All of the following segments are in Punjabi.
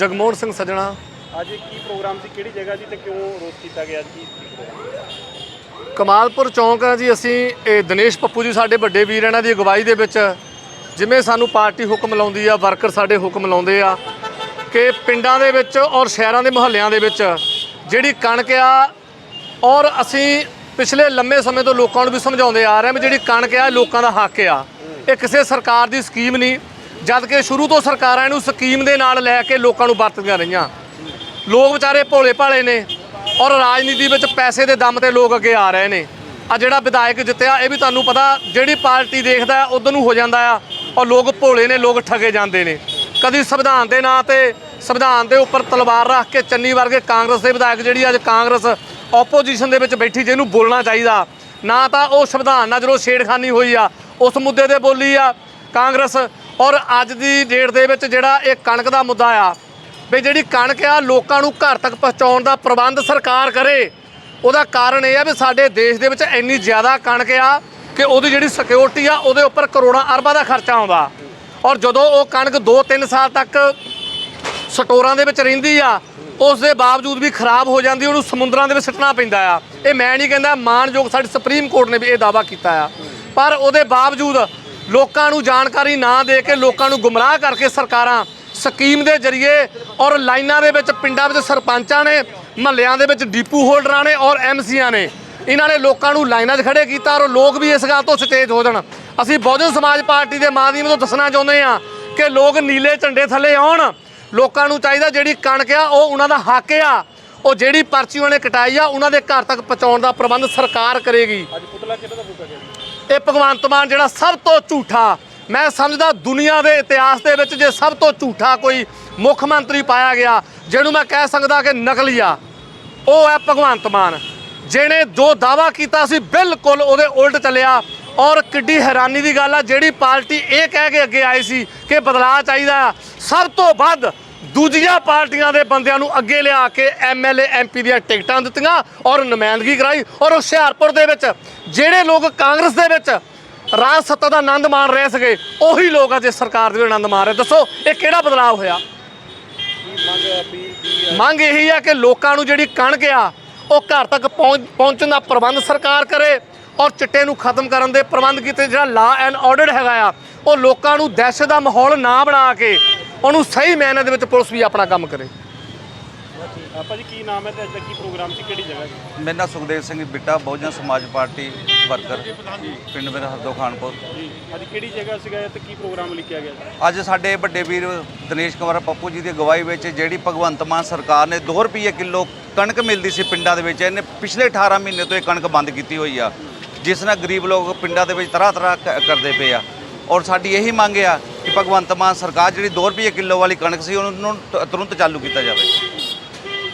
ਜਗਮੋਹਨ ਸਿੰਘ ਸਜਣਾ। ਅੱਜ ਕੀ ਪ੍ਰੋਗਰਾਮ ਸੀ? ਕਿਹੜੀ ਜਗ੍ਹਾ ਜੀ ਤੇ ਕਿਉਂ ਰੋਸ ਕੀਤਾ ਗਿਆ ਸੀ ਪ੍ਰੋਗਰਾਮ ਕਮਾਲਪੁਰ ਚੌਂਕ ਆ ਜੀ ਅਸੀਂ ਇਹ ਦਿਨੇਸ਼ ਪੱਪੂ ਜੀ ਸਾਡੇ ਵੱਡੇ ਵੀਰ ਇਹਨਾਂ ਦੀ ਅਗਵਾਈ ਦੇ ਵਿੱਚ ਜਿਵੇਂ ਸਾਨੂੰ ਪਾਰਟੀ ਹੁਕਮ ਲਾਉਂਦੀ ਆ ਵਰਕਰ ਸਾਡੇ ਹੁਕਮ ਲਾਉਂਦੇ ਆ ਕਿ ਪਿੰਡਾਂ ਦੇ ਵਿੱਚ ਔਰ ਸ਼ਹਿਰਾਂ ਦੇ ਮੁਹੱਲਿਆਂ ਦੇ ਵਿੱਚ ਜਿਹੜੀ ਕਣਕ ਆ ਔਰ ਅਸੀਂ ਪਿਛਲੇ ਲੰਮੇ ਸਮੇਂ ਤੋਂ ਲੋਕਾਂ ਨੂੰ ਵੀ ਸਮਝਾਉਂਦੇ ਆ ਰਹੇ ਹਾਂ ਵੀ ਜਿਹੜੀ ਕਣਕ ਆ ਲੋਕਾਂ ਦਾ ਹੱਕ ਆ। ਇਹ ਕਿਸੇ ਸਰਕਾਰ ਦੀ ਸਕੀਮ ਨਹੀਂ ਜਦ ਕਿ ਸ਼ੁਰੂ ਤੋਂ ਸਰਕਾਰਾਂ ਇਹਨੂੰ ਸਕੀਮ ਦੇ ਨਾਲ ਲੈ ਕੇ ਲੋਕਾਂ ਨੂੰ ਵਰਤਦੀਆਂ ਰਹੀਆਂ। ਲੋਕ ਵਿਚਾਰੇ ਭੋਲੇ ਭਾਲੇ ਨੇ ਔਰ ਰਾਜਨੀਤੀ ਵਿੱਚ ਪੈਸੇ ਦੇ ਦਮ ਤੇ ਲੋਕ ਅੱਗੇ ਆ ਰਹੇ ਨੇ। ਆ ਜਿਹੜਾ ਵਿਧਾਇਕ ਜਿੱਤਿਆ, ਇਹ ਵੀ ਤੁਹਾਨੂੰ ਪਤਾ, ਜਿਹੜੀ ਪਾਰਟੀ ਦੇਖਦਾ ਉਧਰ ਨੂੰ ਹੋ ਜਾਂਦਾ ਆ ਔਰ ਲੋਕ ਭੋਲੇ ਨੇ, ਲੋਕ ਠੱਗੇ ਜਾਂਦੇ ਨੇ। ਕਦੀ ਸੰਵਿਧਾਨ ਦੇ ਨਾਂ ਤੇ, ਸੰਵਿਧਾਨ ਦੇ ਉੱਪਰ ਤਲਵਾਰ ਰੱਖ ਕੇ ਚੰਨੀ ਵਰਗੇ ਕਾਂਗਰਸ ਦੇ ਵਿਧਾਇਕ, ਜਿਹੜੀ ਅੱਜ ਕਾਂਗਰਸ ਆਪੋਜੀਸ਼ਨ ਦੇ ਵਿੱਚ ਬੈਠੀ ਜਿਹਨੂੰ ਬੋਲਣਾ ਚਾਹੀਦਾ। ਨਾ ਤਾਂ ਉਹ ਸੰਵਿਧਾਨ ਨਾਲ ਜਦੋਂ ਛੇੜਖਾਨੀ ਹੋਈ ਆ, ਉਸ ਮੁੱਦੇ ਤੇ ਬੋਲੀ ਆ। ਕਾਂਗਰਸ ਔਰ ਅੱਜ ਦੀ ਡੇਟ ਦੇ ਵਿੱਚ ਜਿਹੜਾ ਇਹ ਕਣਕ ਦਾ ਮੁੱਦਾ ਆ, ਵੀ ਜਿਹੜੀ ਕਣਕ ਆ ਲੋਕਾਂ ਨੂੰ ਘਰ ਤੱਕ ਪਹੁੰਚਾਉਣ ਦਾ ਪ੍ਰਬੰਧ ਸਰਕਾਰ ਕਰੇ, ਉਹਦਾ ਕਾਰਨ ਇਹ ਆ ਵੀ ਸਾਡੇ ਦੇਸ਼ ਦੇ ਵਿੱਚ ਇੰਨੀ ਜ਼ਿਆਦਾ ਕਣਕ ਆ ਕਿ ਉਹਦੀ ਜਿਹੜੀ ਸਿਕਿਉਰਿਟੀ ਆ ਉਹਦੇ ਉੱਪਰ ਕਰੋੜਾਂ ਅਰਬਾਂ ਦਾ ਖਰਚਾ ਆਉਂਦਾ। ਔਰ ਜਦੋਂ ਉਹ ਕਣਕ 2-3 ਸਾਲ ਤੱਕ ਸਟੋਰਾਂ ਦੇ ਵਿੱਚ ਰਹਿੰਦੀ ਆ, ਉਸ ਦੇ ਬਾਵਜੂਦ ਵੀ ਖਰਾਬ ਹੋ ਜਾਂਦੀ, ਉਹਨੂੰ ਸਮੁੰਦਰਾਂ ਦੇ ਵਿੱਚ ਸਿੱਟਣਾ ਪੈਂਦਾ ਆ। ਇਹ ਮੈਂ ਨਹੀਂ ਕਹਿੰਦਾ ਮਾਨਯੋਗ ਸਾਡੀ ਸੁਪਰੀਮ ਕੋਰਟ ਨੇ ਵੀ ਇਹ ਦਾਵਾ ਕੀਤਾ ਆ। ਪਰ ਉਹਦੇ ਬਾਵਜੂਦ ਲੋਕਾਂ ਨੂੰ ਜਾਣਕਾਰੀ ਨਾ ਦੇ ਕੇ ਲੋਕਾਂ ਨੂੰ ਗੁੰਮਰਾਹ ਕਰਕੇ ਸਰਕਾਰਾਂ ਸਕੀਮ ਦੇ ਜ਼ਰੀਏ ਔਰ ਲਾਈਨਾਂ ਦੇ ਵਿੱਚ ਪਿੰਡਾਂ ਵਿੱਚ ਸਰਪੰਚਾਂ ਨੇ, ਮਹੱਲਿਆਂ ਦੇ ਵਿੱਚ ਡੀਪੂ ਹੋਲਡਰਾਂ ਨੇ ਔਰ ਐਮਸੀਆਂ ਨੇ, ਇਹਨਾਂ ਨੇ ਲੋਕਾਂ ਨੂੰ ਲਾਈਨਾਂ 'ਚ ਖੜੇ ਕੀਤਾ ਔਰ ਲੋਕ ਵੀ ਇਸ ਗੱਲ ਤੋਂ ਸੁਚੇਤ ਹੋ ਜਾਣ। ਅਸੀਂ ਬਹੁਜਨ ਸਮਾਜ ਪਾਰਟੀ ਦੇ ਮਾਧਿਅਮ ਤੋਂ ਦੱਸਣਾ ਚਾਹੁੰਦੇ ਹਾਂ ਕਿ ਲੋਕ ਨੀਲੇ ਝੰਡੇ ਥੱਲੇ ਆਉਣ। ਲੋਕਾਂ ਨੂੰ ਚਾਹੀਦਾ ਜਿਹੜੀ ਕਣਕ ਆ, ਉਹ ਉਹਨਾਂ ਦਾ ਹੱਕ ਆ। ਉਹ ਜਿਹੜੀ ਪਰਚੀ ਉਹਨੇ ਕਟਾਈ ਆ, ਉਹਨਾਂ ਦੇ ਘਰ ਤੱਕ ਪਹੁੰਚਾਉਣ ਦਾ ਪ੍ਰਬੰਧ ਸਰਕਾਰ ਕਰੇਗੀ। ਅੱਜ ਪੁਤਲਾ ਕਿਹੜਾ ਦਾ ਗਿਆ? ਜੀ? ਇਹ ਭਗਵੰਤ ਮਾਨ ਜਿਹੜਾ ਸਭ ਤੋਂ ਝੂਠਾ, ਮੈਂ ਸਮਝਦਾ ਦੁਨੀਆ ਦੇ ਇਤਿਹਾਸ ਦੇ ਵਿੱਚ ਜੇ ਸਭ ਤੋਂ ਝੂਠਾ ਕੋਈ ਮੁੱਖ ਮੰਤਰੀ ਪਾਇਆ ਗਿਆ, ਜਿਹਨੂੰ ਮੈਂ ਕਹਿ ਸਕਦਾ ਕਿ ਨਕਲੀਆ ਉਹ ਹੈ ਭਗਵੰਤ ਮਾਨ ਜਿਹਨੇ ਜੋ ਦਾਵਾ ਕੀਤਾ ਸੀ, ਬਿਲਕੁਲ ਉਹਦੇ ਉਲਟ ਚੱਲਿਆ ਔਰ ਕਿੱਡੀ ਹੈਰਾਨੀ ਦੀ ਗੱਲ ਆ, ਜਿਹੜੀ ਪਾਰਟੀ ਇਹ ਕਹਿ ਕੇ ਅੱਗੇ ਆਈ ਸੀ ਕਿ ਬਦਲਾਅ ਚਾਹੀਦਾ ਆ ਸਭ ਤੋਂ ਵੱਧ ਦੂਜੀਆਂ ਪਾਰਟੀਆਂ ਦੇ ਬੰਦਿਆਂ ਨੂੰ ਅੱਗੇ ਲਿਆ ਕੇ ਐਮਐਲਏ ਐਮਪੀ ਦੀਆਂ ਟਿਕਟਾਂ ਦਿੱਤੀਆਂ ਔਰ ਨੁਮਾਇੰਦਗੀ ਕਰਾਈ ਔਰ ਹੁਸ਼ਿਆਰਪੁਰ ਦੇ ਵਿੱਚ ਜਿਹੜੇ ਲੋਕ ਕਾਂਗਰਸ ਦੇ ਵਿੱਚ ਰਾਜ ਸੱਤਾ ਦਾ ਆਨੰਦ ਮਾਣ ਰਹੇ ਸੀਗੇ, ਉਹੀ ਲੋਕ ਅੱਜ ਇਸ ਸਰਕਾਰ ਦੇ ਆਨੰਦ ਮਾਣ ਰਹੇ। ਦੱਸੋ, ਇਹ ਕਿਹੜਾ ਬਦਲਾਅ ਹੋਇਆ? ਮੰਗ ਇਹੀ ਆ ਕਿ ਲੋਕਾਂ ਨੂੰ ਜਿਹੜੀ ਕਣਕ ਆ, ਉਹ ਘਰ ਤੱਕ ਪਹੁੰਚ- ਪਹੁੰਚਣ ਦਾ ਪ੍ਰਬੰਧ ਸਰਕਾਰ ਕਰੇ ਔਰ ਚਿੱਟੇ ਨੂੰ ਖਤਮ ਕਰਨ ਦੇ ਪ੍ਰਬੰਧ ਕੀਤੇ। ਜਿਹੜਾ ਲਾ ਐਂਡ ਆਰਡਰ ਹੈਗਾ ਆ, ਉਹ ਲੋਕਾਂ ਨੂੰ ਦਹਿਸ਼ਤ ਦਾ ਮਾਹੌਲ ਨਾ ਬਣਾ ਕੇ ਉਹਨੂੰ ਸਹੀ ਮੈਨੇ ਦੇ ਵਿੱਚ ਪੁਲਿਸ ਵੀ ਆਪਣਾ ਕੰਮ ਕਰੇ। ਆਪਾਂ ਜੀ ਕੀ ਨਾਮ ਹੈ ਤੇ ਅੱਜ ਦਾ ਕੀ ਪ੍ਰੋਗਰਾਮ ਸੀ ਕਿਹੜੀ ਜਗ੍ਹਾ ਜੀ ਮੇਰਾ ਨਾਂ ਸੁਖਦੇਵ ਸਿੰਘ ਬਿੱਟਾ ਬਹੁਜਨ ਸਮਾਜ ਪਾਰਟੀ ਵਰਕਰ ਪਿੰਡ ਮੇਰਾ ਹਰਦੋ ਖਾਨਪੁਰ। ਜੀ ਅੱਜ ਕਿਹੜੀ ਜਗ੍ਹਾ ਸੀਗਾ ਤੇ ਕੀ ਪ੍ਰੋਗਰਾਮ ਲਿਖਿਆ ਗਿਆ ਜੀ ਅੱਜ ਸਾਡੇ ਵੱਡੇ ਵੀਰ ਦਿਨੇਸ਼ ਕੁਮਾਰ ਪੱਪੂ ਜੀ ਦੀ ਅਗਵਾਈ ਵਿੱਚ ਜਿਹੜੀ ਭਗਵੰਤ ਮਾਨ ਸਰਕਾਰ ਨੇ 2 ਰੁਪਏ ਕਿਲੋ ਕਣਕ ਮਿਲਦੀ ਸੀ ਪਿੰਡਾਂ ਦੇ ਵਿੱਚ ਇਹਨੇ ਪਿਛਲੇ 18 ਮਹੀਨੇ ਤੋਂ ਇਹ ਕਣਕ ਬੰਦ ਕੀਤੀ ਹੋਈ ਆ। ਜਿਸ ਨਾਲ ਗਰੀਬ ਲੋਕ ਪਿੰਡਾਂ ਦੇ ਵਿੱਚ ਤਰ੍ਹਾਂ ਤਰ੍ਹਾਂ ਕ- ਕਰਦੇ ਪਏ ਆ। ਔਰ ਸਾਡੀ ਇਹੀ ਮੰਗ ਆ ਕਿ ਭਗਵੰਤ ਮਾਨ ਸਰਕਾਰ ਜਿਹੜੀ 2 ਰੁਪਏ ਕਿਲੋ ਵਾਲੀ ਕਣਕ ਸੀ ਉਹਨੂੰ ਤ- ਤੁਰੰਤ ਚਾਲੂ ਕੀਤਾ ਜਾਵੇ।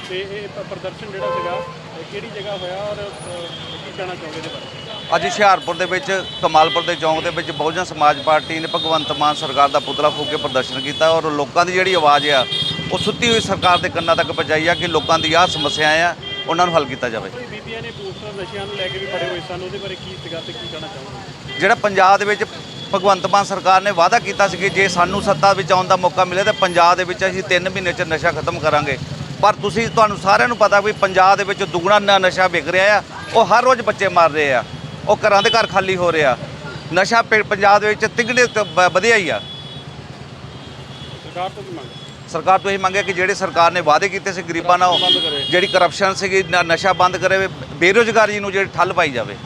ਤੇ ਇਹ ਪ- ਪ੍ਰਦਰਸ਼ਨ ਜਿਹੜਾ ਸੀਗਾ ਇਹ ਕਿਹੜੀ ਜਗ੍ਹਾ ਹੋਇਆ ਔਰ ਅ, ਕੀ ਕਹਿਣਾ ਚਾਹੋਗੇ ਇਹਦੇ ਬਾਰੇ? ਅੱਜ ਹੁਸ਼ਿਆਰਪੁਰ ਦੇ ਵਿੱਚ ਕਮਾਲਪੁਰ ਦੇ ਚੌਂਕ ਦੇ ਵਿੱਚ ਬਹੁਜਨ ਸਮਾਜ ਪਾਰਟੀ ਨੇ ਭਗਵੰਤ ਮਾਨ ਸਰਕਾਰ ਦਾ ਪੁਤਲਾ ਫੂਕ ਕੇ ਪ੍ਰਦਰਸ਼ਨ ਕੀਤਾ ਔਰ ਲੋਕਾਂ ਦੀ ਜਿਹੜੀ ਆਵਾਜ਼ ਆ ਉਹ ਸੁੱਤੀ ਹੋਈ ਸਰਕਾਰ ਦੇ ਕੰਨਾਂ ਤੱਕ ਪਹੁੰਚਾਈ ਆ ਕਿ ਲੋਕਾਂ ਦੀ ਆਹ ਸਮੱਸਿਆ ਆ ਉਹਨਾਂ ਨੂੰ ਹੱਲ ਕੀਤਾ ਜਾਵੇ। ਕੋਈ ਬੀਬੀਆਂ ਨੇ ਪੋਸਟਰ ਨਸ਼ਿਆਂ ਨੂੰ ਲੈ ਕੇ ਵੀ ਫੜੇ ਹੋਏ ਸਨ ਉਹਦੇ ਬਾਰੇ ਕੀ ਸੀਗਾ ਤੇ ਕੀ ਕਹਿਣਾ ਚਾਹੋਗੇ? ਜਿਹੜਾ ਪੰਜਾਬ ਦੇ ਵਿੱਚ ਭਗਵੰਤ ਮਾਨ ਸਰਕਾਰ ਨੇ ਵਾਅਦਾ ਕੀਤਾ ਸੀ ਕਿ ਜੇ ਸਾਨੂੰ ਸੱਤਾ ਵਿੱਚ ਆਉਣ ਦਾ ਮੌਕਾ ਮਿਲੇ ਤਾਂ ਪੰਜਾਬ ਦੇ ਵਿੱਚ ਅਸੀਂ 3 ਮਹੀਨੇ 'ਚ ਨਸ਼ਾ ਖਤਮ ਕਰਾਂਗੇ। ਪਰ ਤੁਸੀਂ ਤੁਹਾਨੂੰ ਸਾਰਿਆਂ ਨੂੰ ਪਤਾ ਵੀ ਪੰਜਾਬ ਦੇ ਵਿੱਚ ਦੁੱਗਣਾ ਨਸ਼ਾ ਵਿਕ ਰਿਹਾ ਆ ਉਹ ਹਰ ਰੋਜ਼ ਬੱਚੇ ਮਰ ਰਹੇ ਆ ਉਹ ਘਰਾਂ ਦੇ ਘਰ ਖਾਲੀ ਹੋ ਰਿਹਾ। ਨਸ਼ਾ ਪੰਜਾਬ ਦੇ ਵਿੱਚ ਤਿਗੜੇ ਵਧਿਆ ਹੀ ਆ। ਸਰਕਾਰ ਤੋਂ ਕੀ ਮੰਗ? ਸਰਕਾਰ ਤੋਂ ਇਹ ਮੰਗਿਆ ਕਿ ਜਿਹੜੇ ਸਰਕਾਰ ਨੇ ਵਾਅਦੇ ਕੀਤੇ ਸੀ ਗਰੀਬਾਂ ਨਾਲ। ਜਿਹੜੀ ਕਰਪਸ਼ਨ ਸੀਗੀ ਨ- ਨਸ਼ਾ ਬੰਦ ਕਰੇ ਬੇਰੁਜ਼ਗਾਰੀ ਨੂੰ ਜਿਹੜੀ ਠੱਲ ਪਾਈ ਜਾਵੇ।